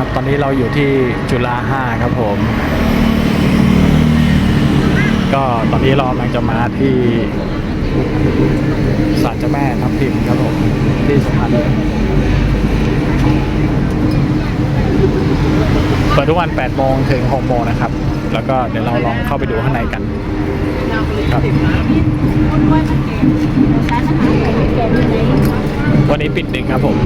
ดีครับ ตอนนี้เราอยู่ที่จุฬา5ครับผม ก็ตอนนี้เรากำลังจะมาที่ศาลเจ้าแม่ทับทิมครับผมที่สุพรรณเปิดทุกวัน8โมงถึง6โมงนะครับ แล้วก็เดี๋ยวเราลองเข้าไปดูข้างในกันครับวันนี้ปิดดึกครับผม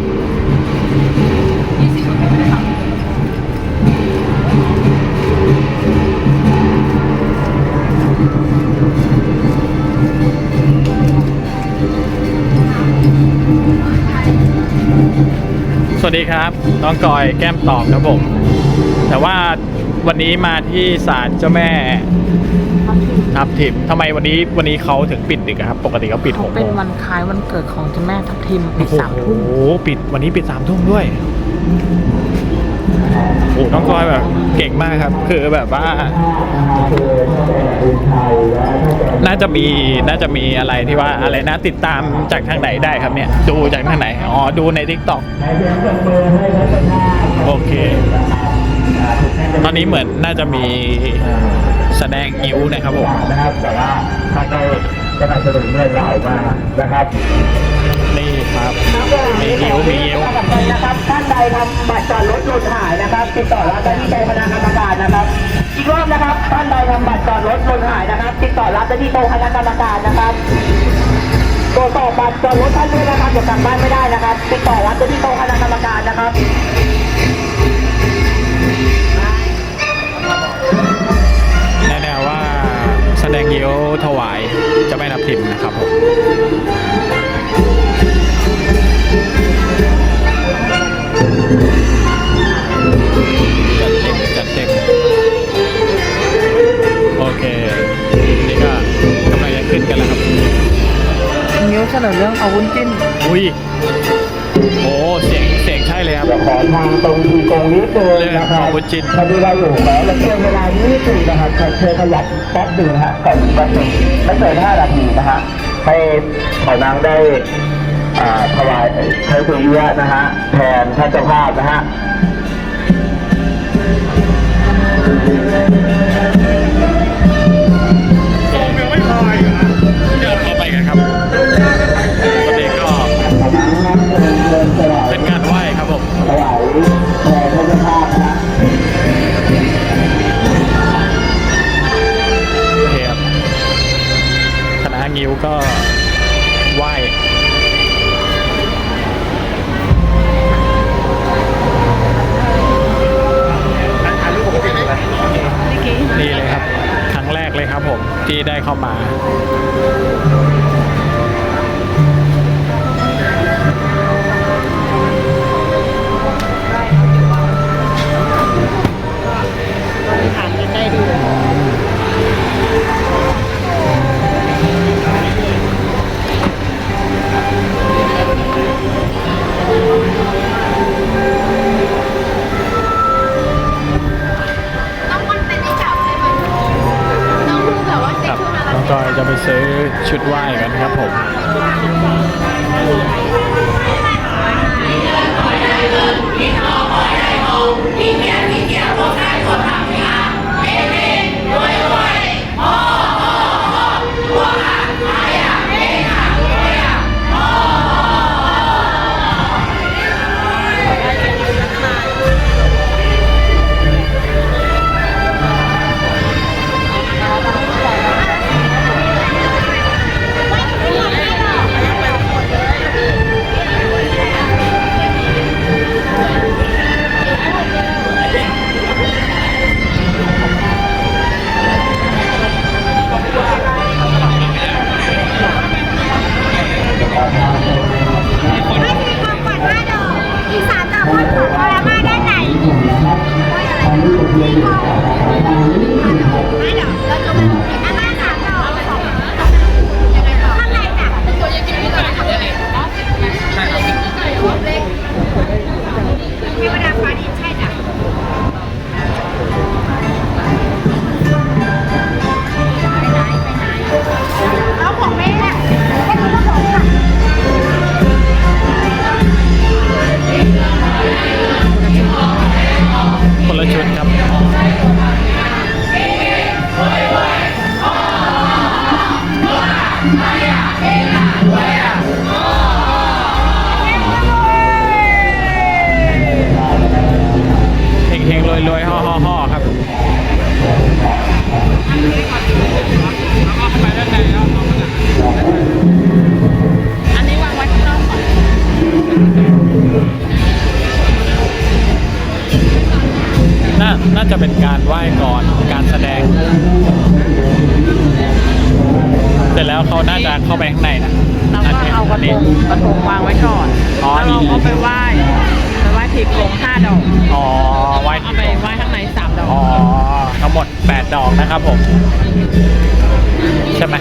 ดีครับ น้องกอยแก้มตอบครับผม แต่ว่าวันนี้มาที่ศาลเจ้าแม่ทับทิมทำไมวันนี้วันนี้เขาถึงปิดดึกอะครับ ปกติเขาปิดหเขากโมเป็นงวันคล้ายวันเกิดของเจ้าแม่ทับทิมปีสามทุ่มโอ้โหปิดวันนี้ปิดสามทุ่มด้วย โอ้น้องกอยแบบเก่งมากครับ คือแบบว่า น่าจะมีน่าจะมีอะไรที่ว่าอะไรนะติดตามจากทางไหนได้ครับเนี่ย ดูจากทางไหน อ๋อ ดูใน t ิ k t o k โอเค ตอนนี้เหมือนน่าจะมีแสดงงิ้วนะครับผมนะครับแต่ว่าท่านได้สนับสนุนเงินเรามานะครับ ครับ มีงิ้วมีงิ้วนะครับท่านใดทำบัตรจอดรถหล่นหายนะครับติดต่อรับได้ที่กองคณะกรรมการนะครับอีกรอบนะครับท่านใดทำบัตรจอดรถหล่นหายนะครับ ติดต่อรับได้ที่กองคณะกรรมการนะครับตรวจสอบบัตรจอดรถท่านด้วยนะครับเดี๋ยวกลับบ้านไม่ได้นะครับ ติดต่อรับได้ที่กองคณะกรรมการนะครับแน่ๆว่าแสดงงิ้วถวายเจะไม่นับทิมนะครับผม จัดเต็มจัดเต็มโอเค นี่ก็กำลังจะขึ้นกันแล้วครับ นิ้วเสนอเรื่องเอาวุ้นจิ้นอุ้ยโอ้เสียงเสียงใช่เลยครับเดี๋ยวขอทางตรงทีตรงนี้เกินนะครับขอบคุณจินพอดีเราอยู่แล้วเราเตรียมเวลานี้สินะครับเชิญขยับแป๊บหนึ่งนะฮะก่อนแป๊บหนึ่งไม่เกินห้านาทีนะฮะให้ขอนางได้อ่า ถวายพระสุริยะนะฮะแทนท่านเจ้าภาพนะฮะ อชุ น่าน่าจะเป็นการไหว้ก่อนการแสดง เสร็จแล้วเขาน่าจะเข้าไปข้างในนะเราก็เอากระทงกระทงวางไว้ก่อนอ๋อแล้วเรานี่ก็ไปไหว้ไปไหว้ทีโกงห้าดอกอ๋อไหว้เอาที่ไปก่อนไหว้ข้างในสามดอกอ๋อทั้งหมด8ดอกนะครับผม ใช่ไหม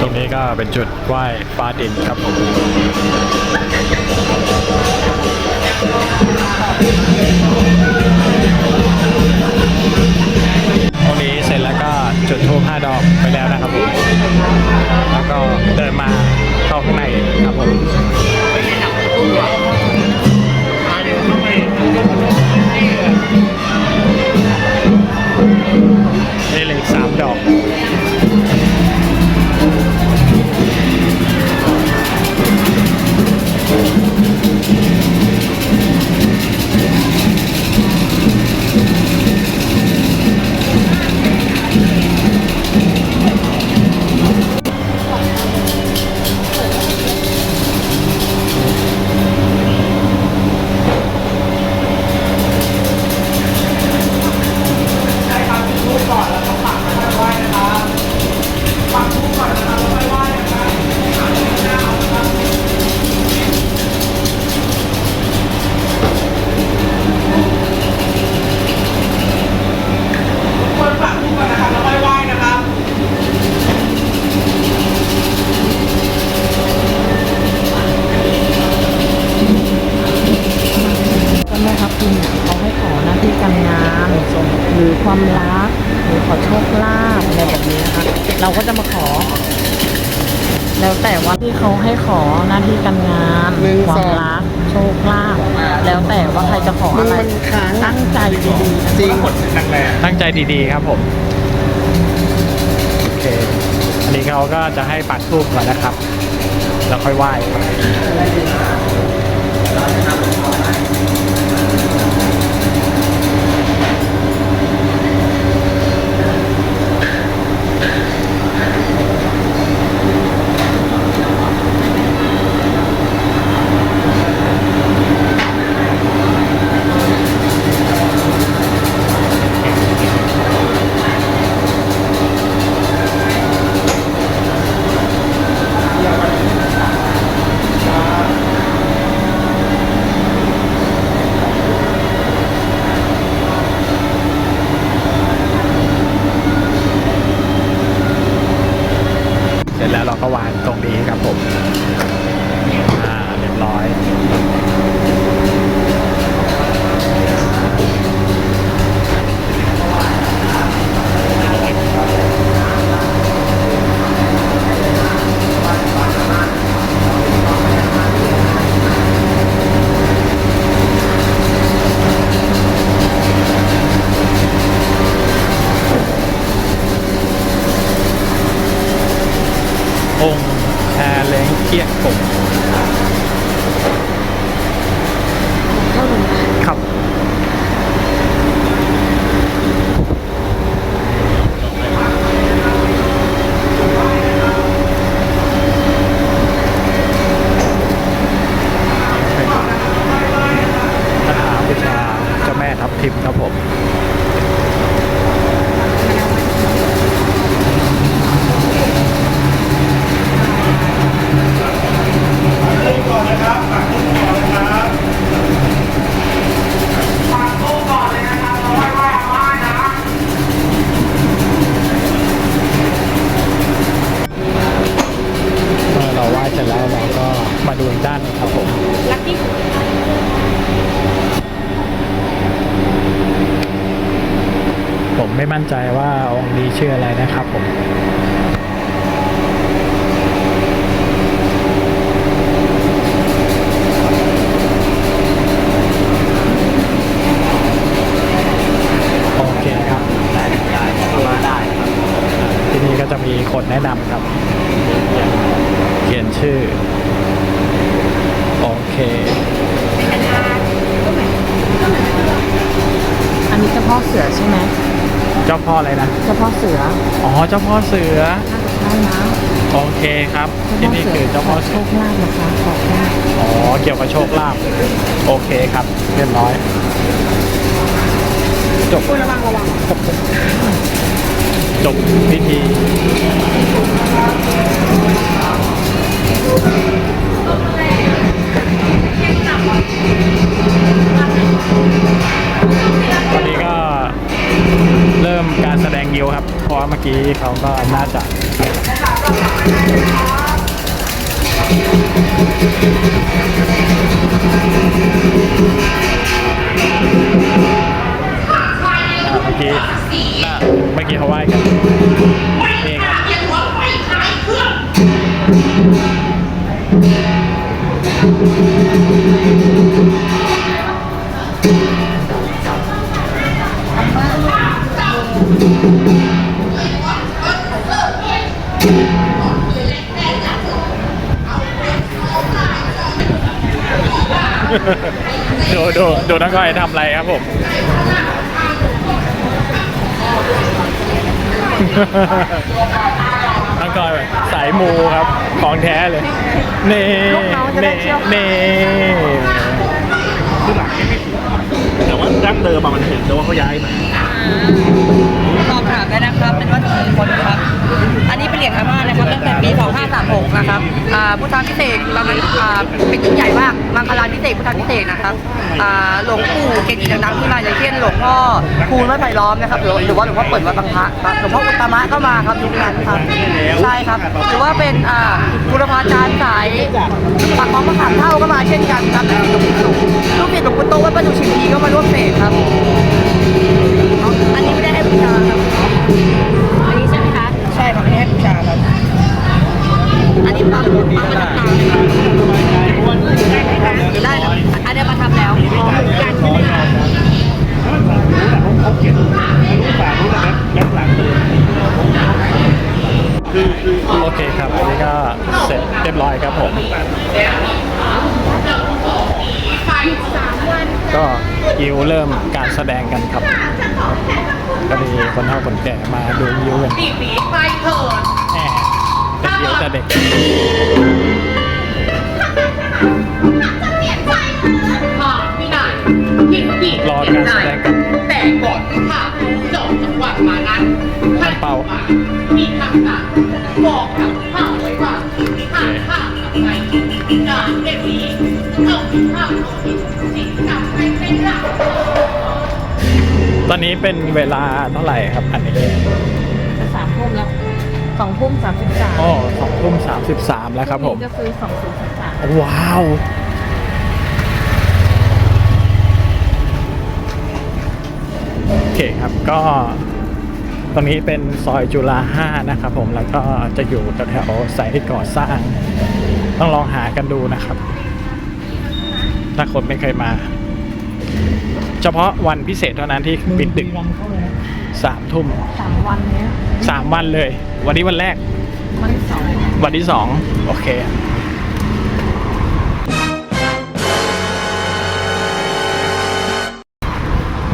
ตรงนี้ก็เป็นจุดไหว้ฟ้าดินครับ ดอกไปแล้วนะครับผมแล้วก็เดินมา ความรักหรือขอโชคลาภอะไรแบบนี้นะคะ เราก็จะมาขอ แล้วแต่ว่าที่เขาให้ขอหน้าที่การงานความรักโชคลาภแล้วแต่ว่าใครจะขออะไรตั้งใจดีๆนะจริงตั้งใจดีๆครับผม โอเค อันนี้เขาก็จะให้ปักทูบก่อนนะครับ แล้วค่อยไหว้ ทับทิมครับผม มั่นใจว่าองค์นี้ชื่ออะไรนะครับผมโอเคครับได้ได้ได้ ที่นี่ก็จะมีคนแนะนำครับ เขียนชื่อ โอเค อันนี้เจ้าพ่อเสือใช่ไหม เจ้าพ่ออะไรนะ เจ้าพ่อเสืออ๋อ เจ้าพ่อเสือ ใช่นะโอเคครับ ที่นี่คือเจ้าพ่อโชเสือคลาภนะคะขอลาภอ๋อ เกี่ยวกับโชคลาภโอเคครับ เรียบร้อย จบระวังระวังจบพิธีตอนนี้ก็ เริ่มการแสดงยิวครับ เพราะว่าเมื่อกี้เขาก็น่าจะเมื่อกี้น่ะเมื่อกี้เขาไหว้กันเอง ดูดูดูนักก้อยทำอะไรครับผมน้องกอยแบบสายมูครับ ของแท้เลยนี่ลูกน้องจะได้นี่เชื่อนี่คือหลังนี่ไม่ผิดแต่ว่าดั้งเดิมอะมันเห็นแต่ว่าเขาย้ายมา สอบถามได้นะครับเป็นวัตถุมงคลครับ อันนี้เป็นเหรียญพม่านะครับตั้งแต่ปี 2536 นะครับอ่าพุทธาพิเศษกตอนนั้นอ่าเป็นยิ่งใหญ่มากมังคลาพิเศษกพุทธาพิเศษกนะครับอ่าหลวงปู่เกจิดังๆที่มาอย่างเช่นหลวงพ่อคูณวัดไผ่ล้อมนะครับหรือหรือว่าหลวงพ่อเปิดวัดบางพระครับหลวงพ่ออุตตมะก็มาครับทุกงานครับใช่ครับ หรือว่าเป็นอ่าบุรพาจารย์สายปากของมะขามเท่าก็มาเช่นกันครับลูกศิษย์หลวงปู่โตลูกศิษย์หลวงปู่โตวัดประดูชิมพีก็มาร่วมเสกครับอันนี้ไม่ได้ให้บูชาครับ ชาครับอันนี้ปั๊มปั๊มมาจากางได้ครับอันนี้มาทำแล้วการใช่ไหมคะเขาเขียนรู้ฝากรู้แต่แบ็คหลังเดิมคือคือโอเคครับอันนี้ก็เสร็จเรียบร้อยครับผมก็ยิวเริ่มการแสดงกันครับ ก็มีคนเฒ่าคนแก่มาดูยิวกัน ด็กค่ะพี่นายกินกี่รอการแสดงกันแต่ก่อนที่ค่ะจบจังหวัดมานั้นท่านเปามีคำสั่งบอกกับข้าไว้ว่าหากข้าทำไงงานเด็นี้เข้าที่ข้าเอาผิดสิ่งจำให้เป็นหลักตอนนี้เป็นเวลาเท่าไหร่ครับอันนี้ สองทุ่มสามสิบสามอ๋อสองทุ่มสามสิบสามแล้วครับผมก็คือสองทุ่มสามสามว้าว โอเคครับก็ ตรงนี้เป็นซอยจุฬาห้านะครับผมแล้วก็จะอยู่แถวๆไซต์ก่อสร้าง ต้องลองหากันดูนะครับ ถ้าคนไม่เคยมา เฉพาะวันพิเศษเท่านั้นที่ปิดดึกสามทุ่มสามวันเนี้ย สามวันเลย วันนี้วันแรก วันที่สองวันที่สองโอเค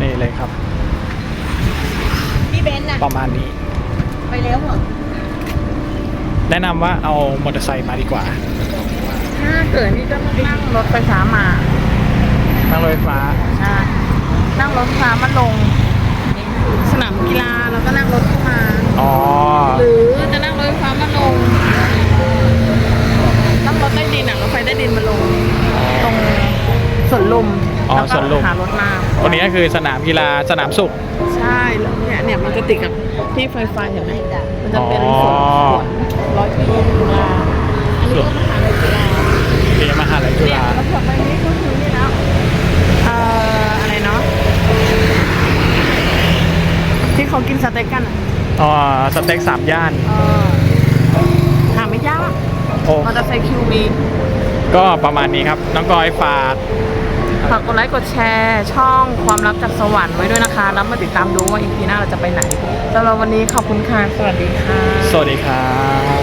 นี่เลยครับ พี่เบนซ์นะประมาณนี้ ไปเร็วเหรอแนะนำว่าเอามอเตอร์ไซค์มาดีกว่า ถ้าเกิดนี่ก็นั่งรถไฟฟ้ามานั่งรถไฟฟ้า ใช่นั่งรถไฟฟ้ามาลง สนามกีฬาแล้วก็นั่งรถเข้ามา อ๋อ หรือจะนั่งรถไฟฟ้ามาลงนั่งรถใต้ดินอะรถไฟใต้ดินมาลง ตรงสวนลุมอ๋อแล้วก็สวนลุม หารถมาวันนี้ก็คือสนามกีฬาสนามสุข ใช่แล้วเนี่ยเนี่ยมันจะติดกับที่ไฟฟ้าเห็นไหมมันจะเป็นอ๋อสวนสวนร้อยปีจุฬาอันนี้ก็มหาลัยจุฬาเรียนมหาลัยจุเนี่ยฬาแล้วพอไปนี่ก็คือนี่แล้วเอ่ออะไรเนาะที่ที่เขากินสเต็กกันอะ อ๋อสเต็กสามย่านเออหาไม่ยากโอ้มอเตอร์ไซค์คิวมีก็ประมาณนี้ครับ น้องกอยฝากฝากกดไลค์กดแชร์ ช่องความลับจากสวรรค์ไว้ด้วยนะคะ แล้วมาติดตามดูว่าอีพีหน้าเราจะไปไหนสำหรับวันนี้ขอบคุณค่ะ สวัสดีค่ะ สวัสดีครับ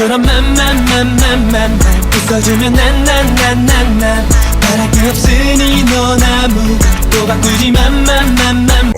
지금처럼 만만만만만 웃어주면 난 난 난 난난. 바랄 게 없으니 넌 아무것도 바꾸지 만만만만